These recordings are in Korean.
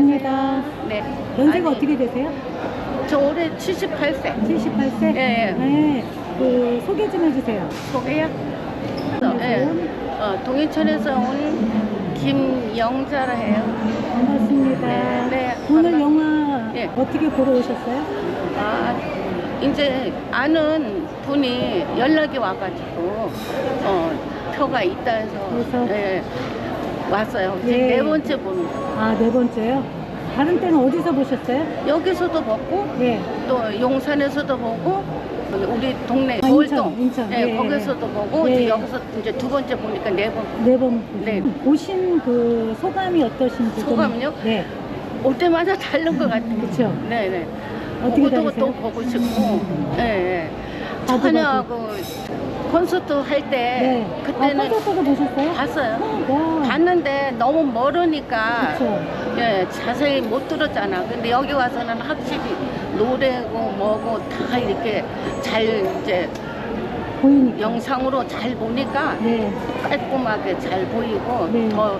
반갑습니다. 네. 연세가 아니, 어떻게 되세요? 저 올해 78세. 78세? 예, 예. 네. 그 소개 좀 해주세요. 소개요? 예. 어, 동인천에서 온 김영자라 해요. 반갑습니다. 네, 네, 오늘 반갑- 영화 예. 어떻게 보러 오셨어요? 아, 이제 아는 분이 연락이 와가지고, 어, 표가 있다 해서, 그래서? 예, 왔어요. 이제 예. 네 번째 보는 거. 아, 네 번째요? 다른 때는 어디서 보셨어요? 여기서도 보고, 예. 또 용산에서도 보고, 우리 동네 아, 인천, 인천. 예, 예, 거기서도 보고, 예. 이제 여기서 이제 두 번째 보니까 네 번. 네 번. 네. 보신 그 소감이 어떠신지. 좀- 소감은요? 네. 올 때마다 다른 것 같아요. 그렇죠. 네네. 어떻게 보고 또, 다니세요? 또 보고 싶고, 예, 예. 봐도 찬이하고 콘서트 할 때, 네. 아, 그때는 콘서트도 보셨어요? 봤어요. 와. 봤는데 너무 멀으니까, 그렇죠. 예, 자세히 못 들었잖아. 근데 여기 와서는 확실히 노래고 뭐고 다 이렇게 잘 이제 보이니까. 영상으로 잘 보니까 네. 깔끔하게 잘 보이고 네. 더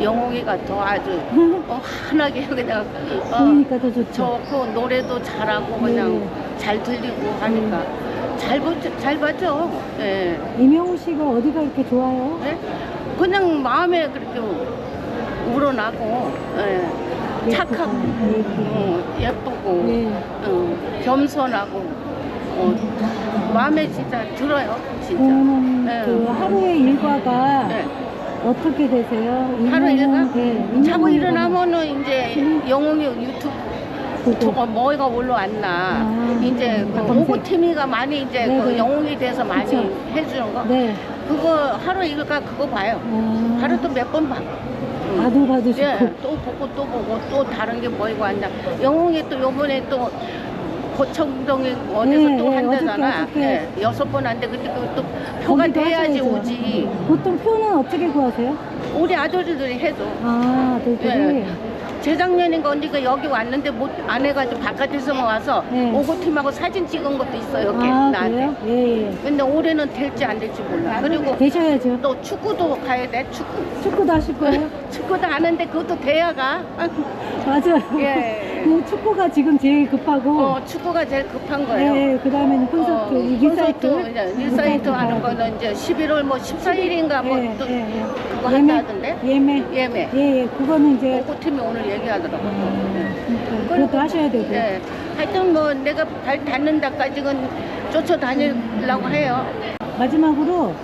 영웅이가 더 아주 어, 환하게 그냥 어, 보이니까 더 좋죠. 좋고 노래도 잘하고 그냥 네. 잘 들리고 하니까 잘 보죠, 잘 봤죠. 예. 이명우 씨가 어디가 이렇게 좋아요? 네? 그냥 마음에 그렇게 우러나고 예. 착하고 예쁘고. 어, 예쁘고 네. 어, 겸손하고 어, 마음에 진짜 들어요. 진짜. 그러면 네. 그 하루의 일과가 네. 어떻게 되세요? 하루 일과? 네. 자고 일어나면은 이제 영웅이 유튜브 보고. 저거 뭐가 올라왔나 아, 이제 그 아, 검색. 오고티미가 많이 이제 네네. 그 영웅이 돼서 많이 그쵸. 해주는 거 네. 그거 하루 일과 그거 봐요 아, 하루 또 몇 번 봐. 응. 봐도 봐도 좋고. 예, 또 보고 또 보고 또 다른 게 뭐이고 한다. 영웅이 또 요번에 또 고청동에 어디서 네, 또 네, 한다잖아. 어저께, 어저께. 예, 여섯 번 한데 그때 그또 표가 거기도 돼야지 하셔야죠. 오지. 보통 표는 어떻게 구하세요? 우리 아들들이 해줘. 아, 아들들이. 예. 재작년인가 언니가 여기 왔는데 못 안 해가지고 바깥에서만 와서 네. 오고팀하고 사진 찍은 것도 있어요. 여기 아, 나한테. 그래요? 예, 예. 근데 올해는 될지 안 될지 몰라. 그리고 되셔야죠. 또 축구도 가야 돼. 축구. 축구도 하실 거예요? 축구도 아는데 그것도 돼야 가. 맞아요. 예. 그 축구가 지금 제일 급하고. 어, 축구가 제일 급한 거예요. 네, 그 다음에는 콘서트, 어, 이 콘서트, 리사이클. 이제 리사이트 하는 가야 거는 이제 11월 뭐 14일인가 뭐 예, 또 예, 예. 그거 예매, 한다던데? 예매. 예매. 예, 예. 그거는 이제 오고팀이 오늘 얘기하더라고. 그러니까 그것도 하셔야 되고. 예. 하여튼 뭐 내가 발 닿는 데까지는 쫓아다니려고 해요. 마지막으로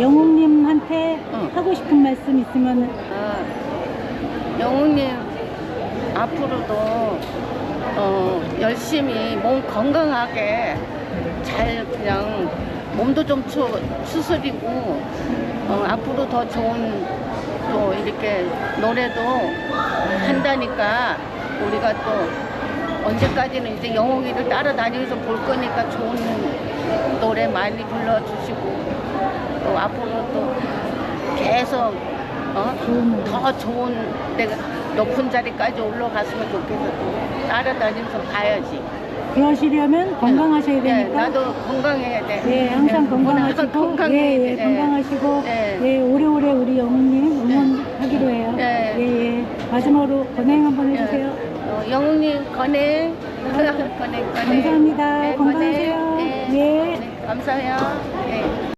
영웅님한테 응. 하고 싶은 말씀 있으면 아, 영웅님 앞으로도 어, 열심히 몸 건강하게 잘 그냥 몸도 좀 추, 추스리고 어, 앞으로 더 좋은 또 이렇게 노래도 한다니까 우리가 또 언제까지는 이제 영웅이를 따라다니면서 볼 거니까 좋은 노래 많이 불러주시고 또 앞으로 또 계속 어? 더 좋은 내가 높은 자리까지 올라갔으면 좋겠어. 또 따라다니면서 봐야지. 그러시려면 건강하셔야 예, 되니까. 나도 건강해야 돼. 예, 항상 예, 건강하시고, 건강해야 예, 돼. 예, 건강하시고, 네. 예, 오래오래 우리 영웅님 응원하기로 해요. 네. 예, 예. 마지막으로 건행 한번 예. 해주세요. 어, 영웅님 건행. 건행, 건행. 감사합니다. 네, 건강하세요. 건행. 네. 예. 네, 감사해요. 네.